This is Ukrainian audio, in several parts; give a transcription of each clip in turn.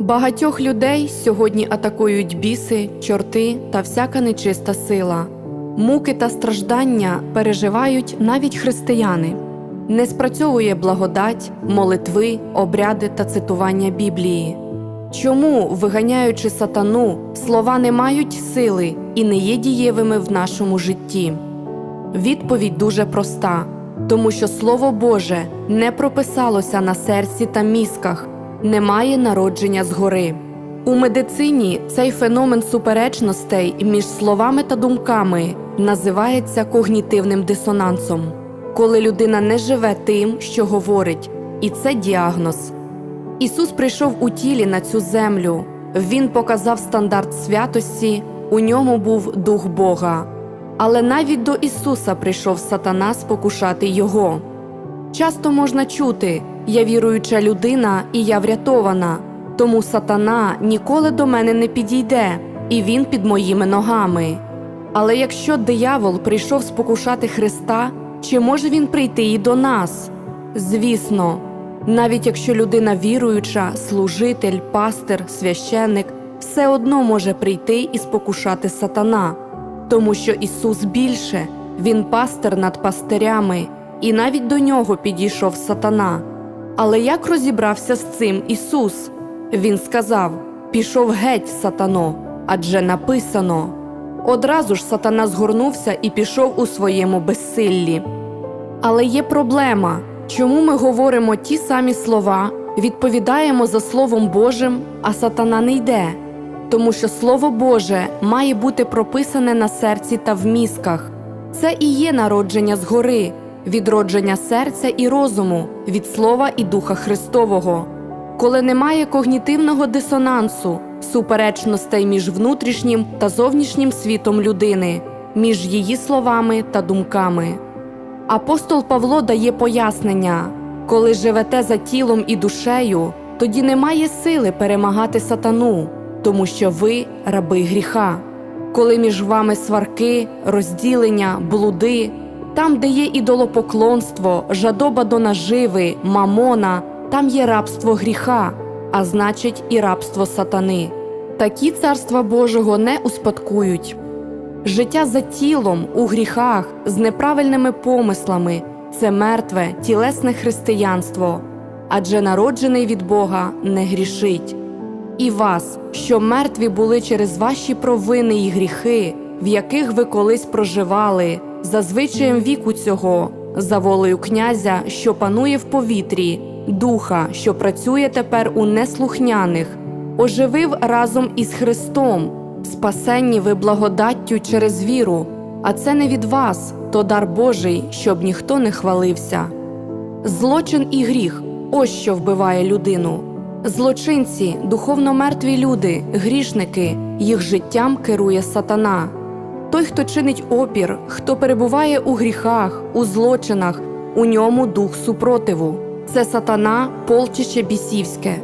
Багатьох людей сьогодні атакують біси, чорти та всяка нечиста сила. Муки та страждання переживають навіть християни. Не спрацьовує благодать, молитви, обряди та цитування Біблії. Чому, виганяючи сатану, слова не мають сили і не є дієвими в нашому житті? Відповідь дуже проста, тому що Слово Боже не прописалося на серці та мізках, немає народження згори. У медицині цей феномен суперечностей між словами та думками називається когнітивним дисонансом, коли людина не живе тим, що говорить, і це діагноз. Ісус прийшов у тілі на цю землю. Він показав стандарт святості, у ньому був дух Бога. Але навіть до Ісуса прийшов сатана спокушати Його. Часто можна чути я віруюча людина і я врятована, тому сатана ніколи до мене не підійде, і він під моїми ногами. Але якщо диявол прийшов спокушати Христа, чи може він прийти і до нас? Звісно, навіть якщо людина віруюча, служитель, пастир, священник, все одно може прийти і спокушати сатана, тому що Ісус більше, Він пастир над пастирями, і навіть до нього підійшов сатана. Але як розібрався з цим Ісус? Він сказав: Пішов геть, сатано, адже написано. Одразу ж сатана згорнувся і пішов у своєму безсиллі. Але є проблема, чому ми говоримо ті самі слова, відповідаємо за Словом Божим, а сатана не йде. Тому що Слово Боже має бути прописане на серці та в мізках. Це і є народження згори, відродження серця і розуму від Слова і Духа Христового. Коли немає когнітивного дисонансу, суперечностей між внутрішнім та зовнішнім світом людини, між її словами та думками. Апостол Павло дає пояснення коли живете за тілом і душею, тоді немає сили перемагати сатану, тому що ви раби гріха. Коли між вами сварки, розділення, блуди, там, де є ідолопоклонство, жадоба до наживи, мамона, там є рабство гріха, а значить, і рабство сатани. Такі царства Божого не успадкують. Життя за тілом у гріхах з неправильними помислами це мертве, тілесне християнство, адже народжений від Бога не грішить. І вас, що мертві були через ваші провини й гріхи, в яких ви колись проживали, за звичаєм віку цього, за волею князя, що панує в повітрі, духа, що працює тепер у неслухняних, оживив разом із Христом. Спасенні ви благодаттю через віру, а це не від вас, то дар Божий, щоб ніхто не хвалився. Злочин і гріх ось що вбиває людину. Злочинці, духовно мертві люди, грішники, їх життям керує сатана. Той, хто чинить опір, хто перебуває у гріхах, у злочинах, у ньому дух супротиву. Це сатана, полчище бісівське.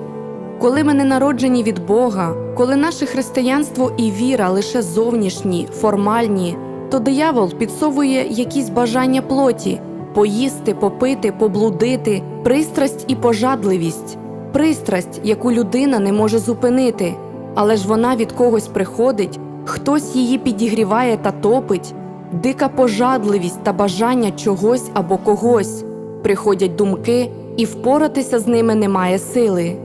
Коли ми не народжені від Бога, коли наше християнство і віра лише зовнішні, формальні, то диявол підсовує якісь бажання плоті поїсти, попити, поблудити, пристрасть і пожадливість, пристрасть, яку людина не може зупинити, але ж вона від когось приходить, хтось її підігріває та топить, дика пожадливість та бажання чогось або когось. Приходять думки, і впоратися з ними немає сили.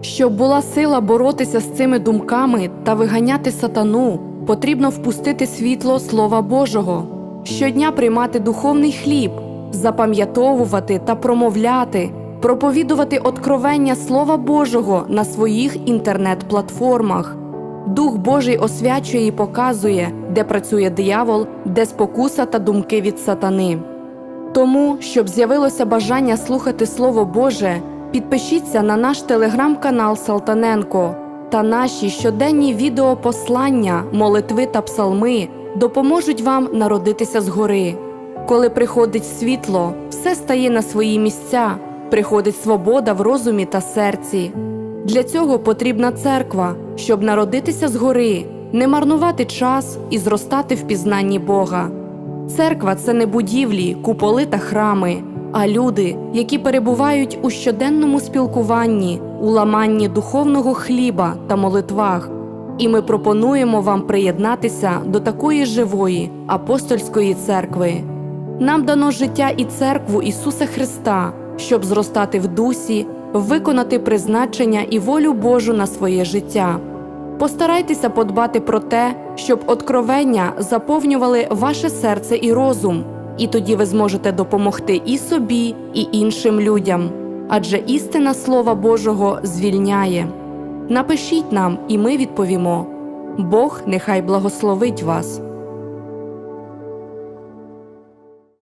Щоб була сила боротися з цими думками та виганяти сатану, потрібно впустити світло Слова Божого, щодня приймати духовний хліб, запам'ятовувати та промовляти, проповідувати откровення Слова Божого на своїх інтернет-платформах. Дух Божий освячує і показує, де працює диявол, де спокуса та думки від сатани. Тому, щоб з'явилося бажання слухати Слово Боже, підпишіться на наш телеграм-канал Салтаненко та наші щоденні відеопослання, молитви та псалми допоможуть вам народитися згори. Коли приходить світло, все стає на свої місця, приходить свобода в розумі та серці. Для цього потрібна церква, щоб народитися згори, не марнувати час і зростати в пізнанні Бога. Церква це не будівлі, куполи та храми, а люди, які перебувають у щоденному спілкуванні, у ламанні духовного хліба та молитвах, і ми пропонуємо вам приєднатися до такої живої апостольської церкви. Нам дано життя і церкву Ісуса Христа, щоб зростати в дусі, виконати призначення і волю Божу на своє життя. Постарайтеся подбати про те, щоб откровення заповнювали ваше серце і розум, і тоді ви зможете допомогти і собі, і іншим людям. Адже істина Слова Божого звільняє. Напишіть нам, і ми відповімо. Бог нехай благословить вас.